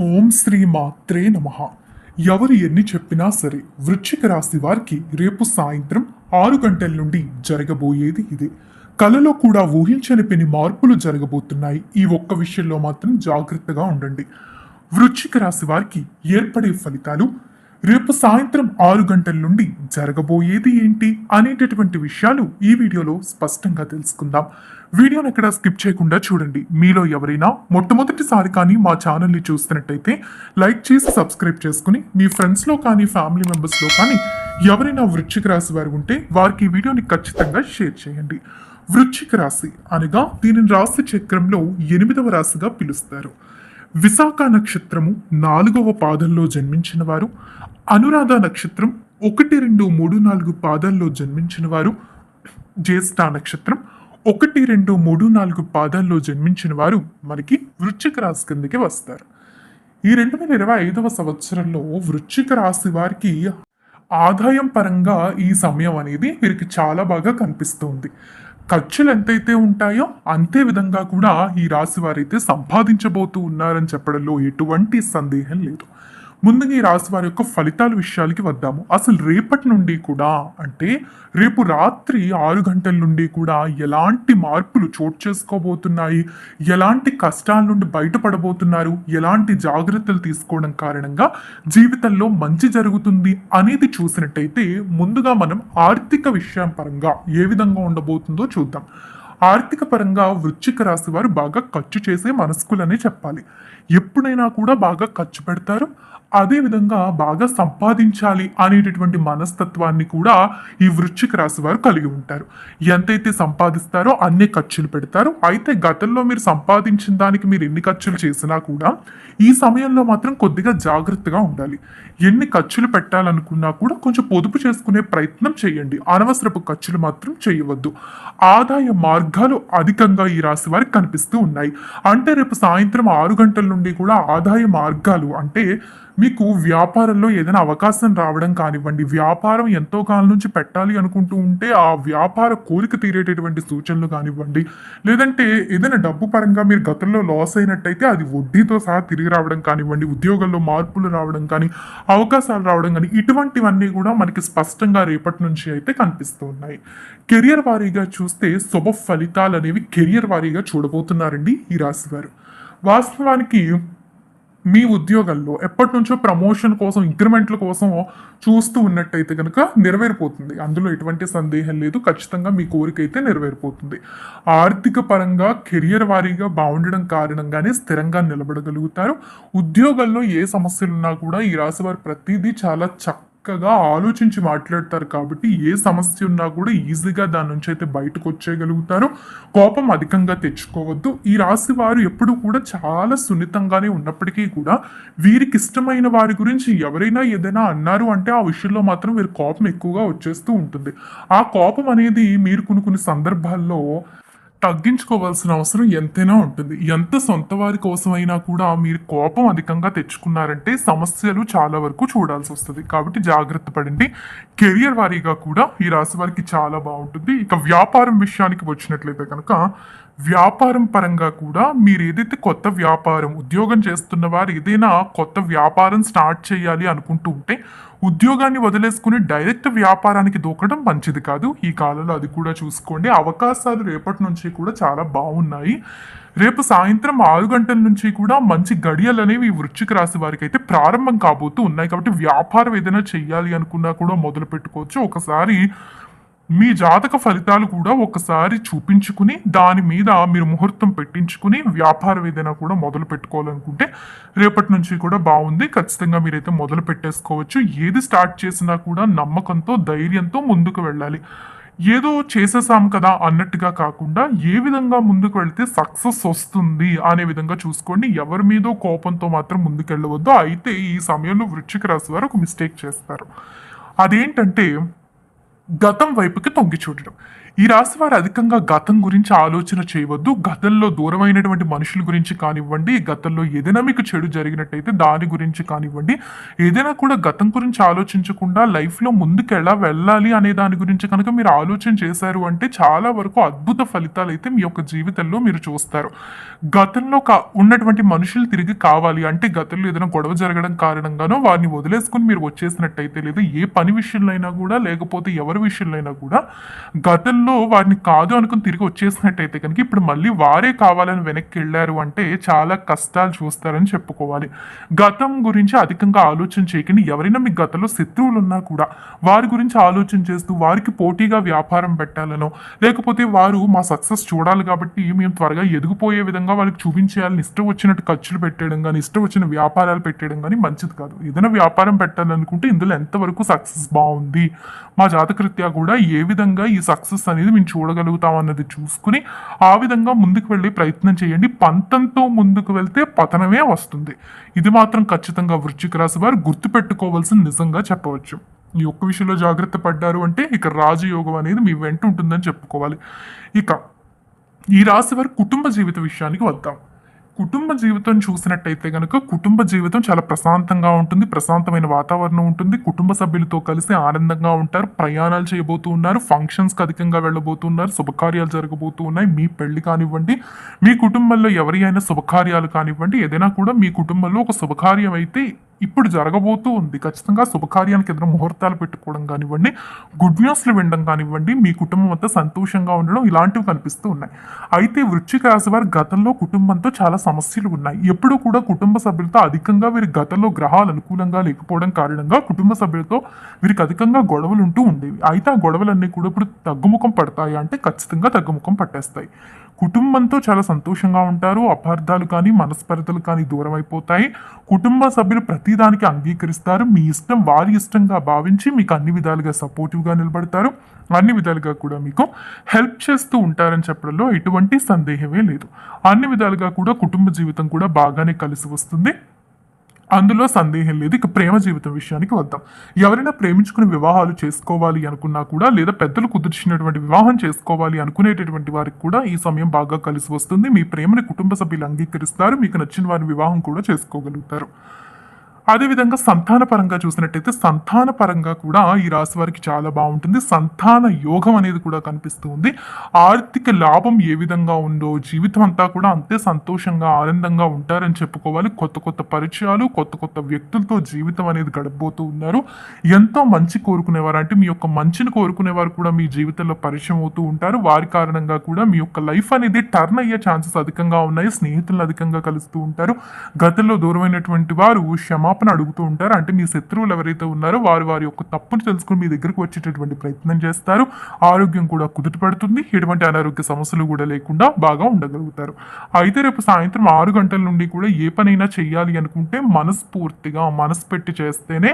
ఓం శ్రీ మాత్రే నమ. ఎవరు ఎన్ని చెప్పినా సరే వృశ్చిక రాశి వారికి రేపు సాయంత్రం ఆరు గంటల నుండి జరగబోయేది ఇదే. కలలో కూడా ఊహించని పెని మార్పులు జరగబోతున్నాయి. ఈ ఒక్క విషయంలో మాత్రం జాగ్రత్తగా ఉండండి. వృశ్చిక రాశి వారికి ఏర్పడే ఫలితాలు రేపు సాయంత్రం ఆరు గంటల నుండి జరగబోయేది ఏంటి అనేటటువంటి విషయాలు ఈ వీడియోలో స్పష్టంగా తెలుసుకుందాం. వీడియోని ఎక్కడ స్కిప్ చేయకుండా చూడండి. మీలో ఎవరైనా మొట్టమొదటిసారి కానీ మా ఛానల్ని చూస్తున్నట్టయితే లైక్ చేసి సబ్స్క్రైబ్ చేసుకుని మీ ఫ్రెండ్స్లో కానీ ఫ్యామిలీ మెంబర్స్లో కానీ ఎవరైనా వృశ్చిక రాశి వారు ఉంటే వారికి ఈ వీడియోని ఖచ్చితంగా షేర్ చేయండి. వృశ్చిక రాశి అనగా దీనిని రాశి చక్రంలో ఎనిమిదవ రాశిగా పిలుస్తారు. విశాఖ నక్షత్రము నాలుగవ పాదంలో జన్మించిన వారు అనురాధ నక్షత్రం ఒకటి రెండు మూడు నాలుగు పాదాల్లో జన్మించిన వారు జ్యేష్ఠ నక్షత్రం ఒకటి రెండు మూడు నాలుగు పాదాల్లో జన్మించిన వారు మనకి వృశ్చిక రాశి కిందకి వస్తారు. ఈ రెండు వేల ఇరవై ఐదవ సంవత్సరంలో వృశ్చిక రాశి వారికి ఆదాయం పరంగా ఈ సమయం అనేది వీరికి చాలా బాగా కనిపిస్తుంది. ఖర్చులు ఎంతైతే ఉంటాయో అంతే విధంగా కూడా ఈ రాశి వారైతే సంపాదించబోతూ ఉన్నారని చెప్పడంలో ఎటువంటి సందేహం లేదు. ముందుగా ఈ రాశి వారి యొక్క ఫలితాల విషయాలకి వద్దాము. అసలు రేపటి నుండి కూడా అంటే రేపు రాత్రి ఆరు గంటల నుండి కూడా ఎలాంటి మార్పులు చోటు చేసుకోబోతున్నాయి? ఎలాంటి కష్టాల నుండి బయటపడబోతున్నారు? ఎలాంటి జాగ్రత్తలు తీసుకోవడం కారణంగా జీవితంలో మంచి జరుగుతుంది అనేది చూసినట్టయితే ముందుగా మనం ఆర్థిక విషయం పరంగా ఏ విధంగా ఉండబోతుందో చూద్దాం. ఆర్థిక పరంగా వృశ్చిక రాశి వారు బాగా ఖర్చు చేసే మనస్కులనే చెప్పాలి. ఎప్పుడైనా కూడా బాగా ఖర్చు పెడతారు. అదేవిధంగా బాగా సంపాదించాలి అనేటటువంటి మనస్తత్వాన్ని కూడా ఈ వృశ్చిక రాశి వారు కలిగి ఉంటారు. ఎంతైతే సంపాదిస్తారో అన్ని ఖర్చులు పెడతారు. అయితే గతంలో మీరు సంపాదించిన దానికి మీరు ఎన్ని ఖర్చులు చేసినా కూడా ఈ సమయంలో మాత్రం కొద్దిగా జాగ్రత్తగా ఉండాలి. ఎన్ని ఖర్చులు పెట్టాలనుకున్నా కూడా కొంచెం పొదుపు చేసుకునే ప్రయత్నం చేయండి. అనవసరపు ఖర్చులు మాత్రం చేయవద్దు. ఆదాయ మార్గాలు అధికంగా ఈ రాశి వారికి కనిపిస్తూ ఉన్నాయి. అంటే రేపు సాయంత్రం ఆరు గంటల నుండి కూడా ఆదాయ మార్గాలు అంటే మీకు వ్యాపారంలో ఏదైనా అవకాశం రావడం కానివ్వండి వ్యాపారం ఎంతో కాలం నుంచి పెట్టాలి అనుకుంటూ ఉంటే ఆ వ్యాపార కోరిక తీరేటటువంటి సూచనలు కానివ్వండి లేదంటే ఏదైనా డబ్బు పరంగా మీరు గతంలో లాస్ అయినట్టయితే అది వడ్డీతో సహా తిరిగి రావడం కానివ్వండి ఉద్యోగంలో మార్పులు రావడం కానీ అవకాశాలు రావడం కానీ ఇటువంటివన్నీ కూడా మనకి స్పష్టంగా రేపటి నుంచి అయితే కనిపిస్తూ ఉన్నాయి. కెరియర్ వారీగా చూస్తే శుభ ఫలితాలు అనేవి కెరియర్ వారీగా చూడబోతున్నారండి ఈ రాశి వారు. వాస్తవానికి మీ ఉద్యోగాల్లో ఎప్పటి నుంచో ప్రమోషన్ కోసం ఇంక్రిమెంట్ల కోసం చూస్తూ ఉన్నట్టయితే కనుక నెరవేరిపోతుంది. అందులో ఎటువంటి సందేహం లేదు. ఖచ్చితంగా మీ కోరిక అయితే నెరవేరిపోతుంది. ఆర్థిక పరంగా కెరియర్ వారీగా బాగుండడం కారణంగానే స్థిరంగా నిలబడగలుగుతారు. ఉద్యోగాల్లో ఏ సమస్యలు ఉన్నా కూడా ఈ రాశి వారు ప్రతిదీ చాలా చక్క చక్కగా ఆలోచించి మాట్లాడతారు కాబట్టి ఏ సమస్య ఉన్నా కూడా ఈజీగా దాని నుంచి అయితే బయటకు వచ్చేయగలుగుతారు. కోపం అధికంగా తెచ్చుకోవద్దు. ఈ రాశి వారు ఎప్పుడు కూడా చాలా సున్నితంగానే ఉన్నప్పటికీ కూడా వీరికి ఇష్టమైన వారి గురించి ఎవరైనా ఏదైనా అన్నారు అంటే ఆ విషయంలో మాత్రం వీరి కోపం ఎక్కువగా వచ్చేస్తూ ఉంటుంది. ఆ కోపం అనేది మీరు కొన్ని కొన్ని సందర్భాల్లో తగ్గించుకోవాల్సిన అవసరం ఎంతైనా ఉంటుంది. ఎంత సొంత వారి కోసమైనా కూడా మీరు కోపం అధికంగా తెచ్చుకున్నారంటే సమస్యలు చాలా వరకు చూడాల్సి వస్తుంది. కాబట్టి జాగ్రత్త పడండి. కెరియర్ వారీగా కూడా ఈ రాశి వారికి చాలా బాగుంటుంది. ఇక వ్యాపారం విషయానికి వచ్చినట్లయితే కనుక వ్యాపారం పరంగా కూడా మీరు ఏదైతే కొత్త వ్యాపారం ఉద్యోగం చేస్తున్న వారు ఏదైనా కొత్త వ్యాపారం స్టార్ట్ చేయాలి అనుకుంటూ ఉంటే ఉద్యోగాన్ని వదిలేసుకుని డైరెక్ట్ వ్యాపారానికి దూకడం మంచిది కాదు. ఈ కాలంలో అది కూడా చూసుకోండి. అవకాశాలు రేపటి నుంచి కూడా చాలా బాగున్నాయి. రేపు సాయంత్రం ఆరు గంటల నుంచి కూడా మంచి గడియలు అనేవి ఈ వృశ్చిక రాశి వారికి అయితే ప్రారంభం కాబోతూ ఉన్నాయి. కాబట్టి వ్యాపారం ఏదైనా చేయాలి అనుకున్నా కూడా మొదలు పెట్టుకోవచ్చు. ఒకసారి మీ జాతక ఫలితాలు కూడా ఒకసారి చూపించుకుని దాని మీద మీరు ముహూర్తం పెట్టించుకుని వ్యాపారం ఏదైనా కూడా మొదలు పెట్టుకోవాలనుకుంటే రేపటి నుంచి కూడా బాగుంది. ఖచ్చితంగా మీరైతే మొదలు పెట్టేసుకోవచ్చు. ఏది స్టార్ట్ చేసినా కూడా నమ్మకంతో ధైర్యంతో ముందుకు వెళ్ళాలి. ఏదో చేసేసాం కదా అన్నట్టుగా కాకుండా ఏ విధంగా ముందుకు వెళితే సక్సెస్ వస్తుంది అనే విధంగా చూసుకోండి. ఎవరి మీదో కోపంతో మాత్రం ముందుకెళ్ళవద్దు అయితే ఈ సమయంలో వృశ్చిక రాశి వారు ఒక మిస్టేక్ చేస్తారు. అదేంటంటే గతం వైపుకి తొంగి చూడడం. ఈ రాశి వారు అధికంగా గతం గురించి ఆలోచన చేయవద్దు. గతంలో దూరమైనటువంటి మనుషుల గురించి కానివ్వండి గతంలో ఏదైనా మీకు చెడు జరిగినట్టయితే దాని గురించి కానివ్వండి ఏదైనా కూడా గతం గురించి ఆలోచించకుండా లైఫ్లో ముందుకు ఎలా వెళ్ళాలి అనే దాని గురించి కనుక మీరు ఆలోచన చేశారు అంటే చాలా వరకు అద్భుత ఫలితాలు అయితే మీ యొక్క జీవితంలో మీరు చూస్తారు. గతంలో కా ఉన్నటువంటి మనుషులు తిరిగి కావాలి అంటే గతంలో ఏదైనా గొడవ జరగడం కారణంగానో వారిని వదిలేసుకుని మీరు వచ్చేసినట్టయితే లేదా ఏ పని విషయంలో అయినా కూడా లేకపోతే ఎవరు విషయంలో అయినా కూడా గతంలో వారిని కాదు అనుకుని తిరిగి వచ్చేసినట్టయితే కనుక ఇప్పుడు మళ్ళీ వారే కావాలని వెనక్కి వెళ్ళారు అంటే చాలా కష్టాలు చూస్తారని చెప్పుకోవాలి. గతం గురించి అధికంగా ఆలోచన చేయకండి. ఎవరైనా మీ గతంలో శత్రువులు ఉన్నా కూడా వారి గురించి ఆలోచన చేస్తూ వారికి పోటీగా వ్యాపారం పెట్టాలనో లేకపోతే వారు మా సక్సెస్ చూడాలి కాబట్టి మేము త్వరగా ఎదిగిపోయే విధంగా వాళ్ళకి చూపించేయాలని ఇష్టం వచ్చినట్టు ఖర్చులు పెట్టడం కానీ ఇష్టం వచ్చిన వ్యాపారాలు పెట్టడం కానీ మంచిది కాదు. ఏదైనా వ్యాపారం పెట్టాలనుకుంటే ఇందులో ఎంతవరకు సక్సెస్ బాగుంది? మా జాతక జాతకరీత్యా కూడా ఏ విధంగా ఈ సక్సెస్ అనేది మేము చూడగలుగుతాం అన్నది చూసుకుని ఆ విధంగా ముందుకు వెళ్ళే ప్రయత్నం చేయండి. పంతంతో ముందుకు వెళ్తే పతనమే వస్తుంది. ఇది మాత్రం ఖచ్చితంగా వృశ్చిక రాశి వారు గుర్తుపెట్టుకోవాల్సిన నిజంగా చెప్పవచ్చు. ఈ ఒక్క విషయంలో జాగ్రత్త పడ్డారు అంటే ఇక రాజయోగం అనేది మీ వెంట ఉంటుందని చెప్పుకోవాలి. ఇక ఈ రాశి వారి కుటుంబ జీవిత విషయానికి వద్దాం. కుటుంబ జీవితం చూసినట్టయితే కనుక కుటుంబ జీవితం చాలా ప్రశాంతంగా ఉంటుంది ప్రశాంతమైన వాతావరణం ఉంటుంది. కుటుంబ సభ్యులతో కలిసి ఆనందంగా ఉంటారు ప్రయాణాలు చేయబోతూ ఉన్నారు ఫంక్షన్స్కి అధికంగా వెళ్ళబోతున్నారు శుభకార్యాలు జరగబోతూ ఉన్నాయి. మీ పెళ్ళి కానివ్వండి మీ కుటుంబంలో ఎవరి అయినా శుభకార్యాలు కానివ్వండి ఏదైనా కూడా మీ కుటుంబంలో ఒక శుభకార్యం అయితే ఇప్పుడు జరగబోతూ ఉంది. ఖచ్చితంగా శుభకార్యానికి ఎదురు ముహూర్తాలు పెట్టుకోవడం కానివ్వండి గుడ్ న్యూస్లు వినడం కానివ్వండి మీ కుటుంబం అంతా సంతోషంగా ఉండడం ఇలాంటివి కనిపిస్తూ ఉన్నాయి. అయితే వృశ్చిక రాశి వారి గతంలో కుటుంబంతో చాలా సమస్యలు ఉన్నాయి. ఎప్పుడూ కూడా కుటుంబ సభ్యులతో అధికంగా వీరి గతంలో గ్రహాలు అనుకూలంగా లేకపోవడం కారణంగా కుటుంబ సభ్యులతో వీరికి అధికంగా గొడవలు ఉంటూ ఉండేవి. అయితే ఆ గొడవలన్నీ కూడా ఇప్పుడు తగ్గుముఖం పడతాయి అంటే ఖచ్చితంగా తగ్గుముఖం పట్టేస్తాయి. కుటుంబంతో చాలా సంతోషంగా ఉంటారు. అపార్థాలు కానీ మనస్పర్ధలు కానీ దూరం అయిపోతాయి. కుటుంబ సభ్యులు ప్రతిదానికి అంగీకరిస్తారు. మీ ఇష్టం వారి ఇష్టంగా భావించి మీకు అన్ని విధాలుగా సపోర్టివ్గా నిలబడతారు. అన్ని విధాలుగా కూడా మీకు హెల్ప్ చేస్తూ ఉంటారని చెప్పడంలో ఎటువంటి సందేహమే లేదు. అన్ని విధాలుగా కూడా కుటుంబ జీవితం కూడా బాగానే కలిసి వస్తుంది. అందులో సందేహం లేదు. ఇక ప్రేమ జీవితం విషయానికి వద్దాం. ఎవరైనా ప్రేమించుకుని వివాహాలు చేసుకోవాలి అనుకున్నా కూడా లేదా పెద్దలు కుదిర్చినటువంటి వివాహం చేసుకోవాలి అనుకునేటటువంటి వారికి కూడా ఈ సమయం బాగా కలిసి వస్తుంది. మీ ప్రేమని కుటుంబ సభ్యులు అంగీకరిస్తారు. మీకు నచ్చిన వారి వివాహం కూడా చేసుకోగలుగుతారు. అదేవిధంగా సంతాన పరంగా చూసినట్టయితే సంతాన పరంగా కూడా ఈ రాశి వారికి చాలా బాగుంటుంది. సంతాన యోగం అనేది కూడా కనిపిస్తూ ఉంది ఆర్థిక లాభం ఏ విధంగా ఉందో జీవితం అంతా కూడా అంతే సంతోషంగా ఆనందంగా ఉంటారని చెప్పుకోవాలి. కొత్త కొత్త పరిచయాలు కొత్త కొత్త వ్యక్తులతో జీవితం అనేది గడపబోతూ ఉన్నారు. ఎంతో మంచి కోరుకునేవారు అంటే మీ యొక్క మంచిని కోరుకునేవారు కూడా మీ జీవితంలో పరిచయం అవుతూ ఉంటారు. వారి కారణంగా కూడా మీ యొక్క లైఫ్ అనేది టర్న్ అయ్యే ఛాన్సెస్ అధికంగా ఉన్నాయి. స్నేహితులను అధికంగా కలుస్తూ ఉంటారు. గతంలో దూరమైనటువంటి వారు క్షమాపణ అడుగుతూ ఉంటారు. అంటే మీ శత్రువులు ఎవరైతే ఉన్నారో వారు వారి యొక్క తప్పును తెలుసుకుని మీ దగ్గరకు వచ్చేటటువంటి ప్రయత్నం చేస్తారు. ఆరోగ్యం కూడా కుదుటపడుతుంది ఎటువంటి అనారోగ్య సమస్యలు కూడా లేకుండా బాగా ఉండగలుగుతారు. అయితే రేపు సాయంత్రం ఆరు గంటల నుండి కూడా ఏ పనైనా చేయాలి అనుకుంటే మనస్ఫూర్తిగా మనసు పెట్టి చేస్తేనే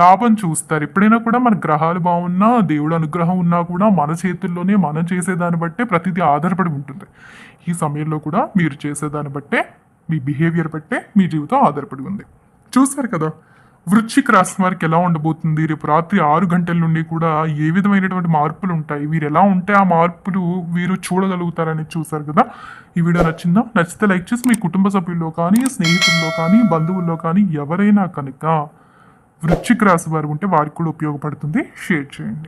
లాభం చూస్తారు. ఎప్పుడైనా కూడా మన గ్రహాలు బాగున్నా దేవుడు అనుగ్రహం ఉన్నా కూడా మన చేతుల్లోనే మనం చేసేదాన్ని బట్టే ప్రతిదీ ఆధారపడి ఉంటుంది. ఈ సమయంలో కూడా మీరు చేసేదాన్ని బట్టే మీ బిహేవియర్ బట్టే మీ జీవితం ఆధారపడి ఉంది. చూశారు కదా? వృశ్చిక రాశి వారికి ఎలా ఉండబోతుంది? రేపు రాత్రి ఆరు గంటల నుండి కూడా ఏ విధమైనటువంటి మార్పులు ఉంటాయి? వీరు ఎలా ఉంటే ఆ మార్పులు వీరు చూడగలుగుతారని చూశారు కదా? ఈ వీడియో నచ్చిందా? నచ్చితే లైక్ చేసి మీ కుటుంబ సభ్యుల్లో కానీ స్నేహితుల్లో కానీ బంధువుల్లో కానీ ఎవరైనా కనుక వృశ్చిక రాశి వారు ఉంటే వారికి కూడా ఉపయోగపడుతుంది. షేర్ చేయండి.